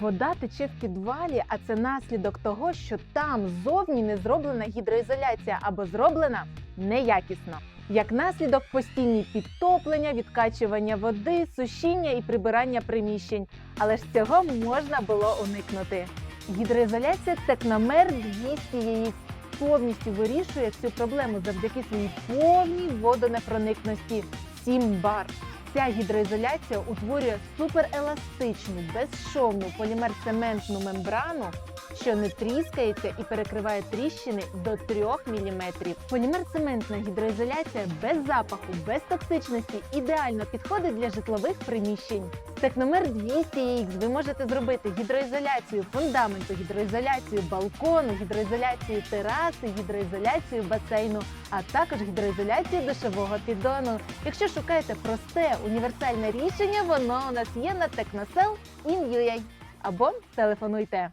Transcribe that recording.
Вода тече в підвалі, а це наслідок того, що там ззовні не зроблена гідроізоляція або зроблена неякісно. Як наслідок постійні підтоплення, відкачування води, сушіння і прибирання приміщень. Але ж цього можна було уникнути. Гідроізоляція Текномер 200 яєць повністю вирішує цю проблему завдяки своїй повній водонепроникності 7 бар. Ця гідроізоляція утворює супереластичну, безшовну полімер-цементну мембрану, що не тріскається і перекриває тріщини до 3 мм. Полімер-цементна гідроізоляція без запаху, без токсичності ідеально підходить для житлових приміщень. Техномер 200X ви можете зробити гідроізоляцію фундаменту, гідроізоляцію балкону, гідроізоляцію тераси, гідроізоляцію басейну, а також гідроізоляцію душового піддону. Якщо шукаєте просте універсальне рішення, воно у нас є на Technosell in UA. Або телефонуйте